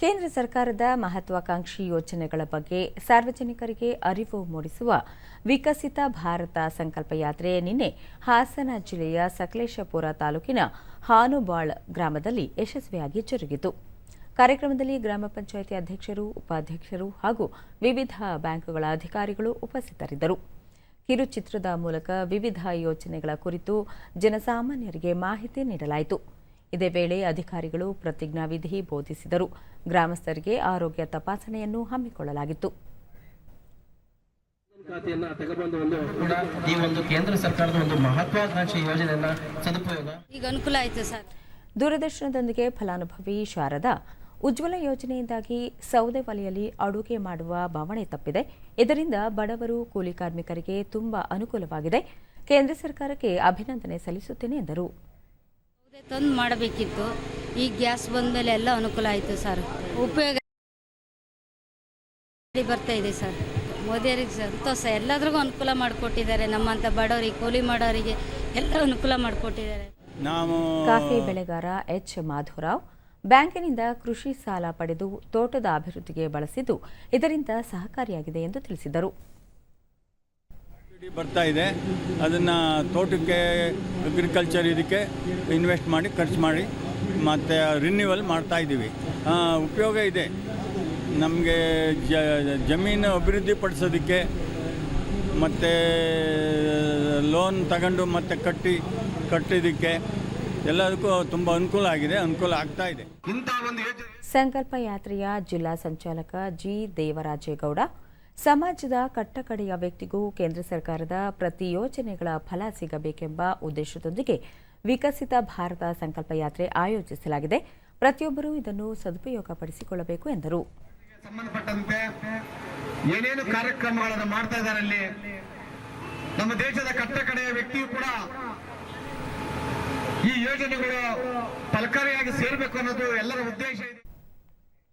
ಕೇಂದ್ರ ಸರ್ಕಾರದ ಮಹತ್ವಾಕಾಂಕ್ಷಿ ಯೋಜನೆಗಳ ಬಗ್ಗೆ ಸಾರ್ವಜನಿಕರಿಗೆ ಅರಿವು ಮೂಡಿಸುವ ವಿಕಸಿತ ಭಾರತ ಸಂಕಲ್ಪ ಯಾತ್ರೆ ನಿನ್ನೆ ಹಾಸನ ಜಿಲ್ಲೆಯ ಸಕಲೇಶಪುರ ತಾಲೂಕಿನ ಹಾನುಬಾಳ್ ಗ್ರಾಮದಲ್ಲಿ ಯಶಸ್ವಿಯಾಗಿ ಜರುಗಿತು. ಕಾರ್ಯಕ್ರಮದಲ್ಲಿ ಗ್ರಾಮ ಪಂಚಾಯಿತಿ ಅಧ್ಯಕ್ಷರು, ಉಪಾಧ್ಯಕ್ಷರು ಹಾಗೂ ವಿವಿಧ ಬ್ಯಾಂಕುಗಳ ಅಧಿಕಾರಿಗಳು ಉಪಸ್ಥಿತರಿದ್ದರು. ಕಿರುಚಿತ್ರದ ಮೂಲಕ ವಿವಿಧ ಯೋಜನೆಗಳ ಕುರಿತು ಜನಸಾಮಾನ್ಯರಿಗೆ ಮಾಹಿತಿ ನೀಡಲಾಯಿತು. ಇದೇ ವೇಳೆ ಅಧಿಕಾರಿಗಳು ಪ್ರತಿಜ್ಞಾವಿಧಿ ಬೋಧಿಸಿದರು. ಗ್ರಾಮಸ್ಥರಿಗೆ ಆರೋಗ್ಯ ತಪಾಸಣೆಯನ್ನು ಹಮ್ಮಿಕೊಳ್ಳಲಾಗಿತ್ತು. ಈಗ ಅನುಕೂಲ ಆಯಿತು ಸರ್. ದೂರದರ್ಶನದೊಂದಿಗೆ ಫಲಾನುಭವಿ ಶಾರದಾ ಉಜ್ವಲ ಯೋಜನೆಯಿಂದಾಗಿ ಸೌದೆ ಒಲೆಯಲ್ಲಿ ಅಡುಗೆ ಮಾಡುವ ಬವಣೆ ತಪ್ಪಿದೆ. ಇದರಿಂದ ಬಡವರು ಕೂಲಿ ಕಾರ್ಮಿಕರಿಗೆ ತುಂಬಾ ಅನುಕೂಲವಾಗಿದೆ. ಕೇಂದ್ರ ಸರ್ಕಾರಕ್ಕೆ ಅಭಿನಂದನೆ ಸಲ್ಲಿಸುತ್ತೇನೆ ಎಂದರು. ತಂದು ಮಾಡಬೇಕಿತ್ತು. ಈ ಗ್ಯಾಸ್ ಬಂದ ಮೇಲೆ ಎಲ್ಲ ಅನುಕೂಲ ಆಯಿತು ಸರ್. ಉಪಯೋಗ ಬರ್ತಾ ಇದೆ ಸರ್. ಮೋದಿಯವರಿಗೆ ಸಂತೋಷ. ಎಲ್ಲದ್ರಿಗೂ ಅನುಕೂಲ ಮಾಡಿಕೊಟ್ಟಿದ್ದಾರೆ. ನಮ್ಮಂತ ಬಡವರಿಗೆ ಕೂಲಿ ಮಾಡೋರಿಗೆ ಎಲ್ಲ ಅನುಕೂಲ ಮಾಡಿಕೊಟ್ಟಿದ್ದಾರೆ. ನಾವು ಕಾಫಿ ಬೆಳೆಗಾರ ಎಚ್ ಮಾಧುರಾವ್ ಬ್ಯಾಂಕಿನಿಂದ ಕೃಷಿ ಸಾಲ ಪಡೆದು ತೋಟದ ಅಭಿವೃದ್ಧಿಗೆ ಬಳಸಿದ್ದು ಇದರಿಂದ ಸಹಕಾರಿಯಾಗಿದೆ ಎಂದು ತಿಳಿಸಿದರು. ಬರ್ತಾ ಇದೆ. ಅದನ್ನು ತೋಟಕ್ಕೆ ಅಗ್ರಿಕಲ್ಚರ್ ಇದಕ್ಕೆ ಇನ್ವೆಸ್ಟ್ ಮಾಡಿ ಖರ್ಚು ಮಾಡಿ ಮತ್ತು ರಿನ್ಯೂವಲ್ ಮಾಡ್ತಾ ಇದ್ದೀವಿ. ಆ, ಉಪಯೋಗ ಇದೆ. ನಮಗೆ ಜಮೀನು ಅಭಿವೃದ್ಧಿ ಪಡಿಸೋದಕ್ಕೆ ಮತ್ತು ಲೋನ್ ತಗೊಂಡು ಮತ್ತೆ ಕಟ್ಟಿ ಕಟ್ಟಿದ್ದಕ್ಕೆ ಎಲ್ಲದಕ್ಕೂ ತುಂಬ ಅನುಕೂಲ ಆಗಿದೆ ಅನುಕೂಲ ಆಗ್ತಾ ಇದೆ. ಸಂಕಲ್ಪ ಯಾತ್ರೆಯ ಜಿಲ್ಲಾ ಸಂಚಾಲಕ ಜಿ ದೇವರಾಜೇಗೌಡ ಸಮಾಜದ ಕಟ್ಟಕಡೆಯ ವ್ಯಕ್ತಿಗೂ ಕೇಂದ್ರ ಸರ್ಕಾರದ ಪ್ರತಿ ಯೋಜನೆಗಳ ಫಲ ಸಿಗಬೇಕೆಂಬ ಉದ್ದೇಶದೊಂದಿಗೆ ವಿಕಸಿತ ಭಾರತ ಸಂಕಲ್ಪ ಯಾತ್ರೆ ಆಯೋಜಿಸಲಾಗಿದೆ. ಪ್ರತಿಯೊಬ್ಬರೂ ಇದನ್ನು ಸದುಪಯೋಗಪಡಿಸಿಕೊಳ್ಳಬೇಕು ಎಂದರು. ಸಂಬಂಧಪಟ್ಟಂತೆ ಏನೇನು ಕಾರ್ಯಕ್ರಮಗಳನ್ನು ಮಾಡ್ತಾ ಇದ್ದಾರೆ ಅಲ್ಲಿ? ನಮ್ಮ ದೇಶದ ಕಟ್ಟಕಡೆಯ ವ್ಯಕ್ತಿಯು ಕೂಡ ಈ ಯೋಜನೆಗಳು ಫಲಕಾರಿಯಾಗಿ ಸೇರಬೇಕು ಅನ್ನೋದು ಎಲ್ಲರ ಉದ್ದೇಶ ಇದೆ.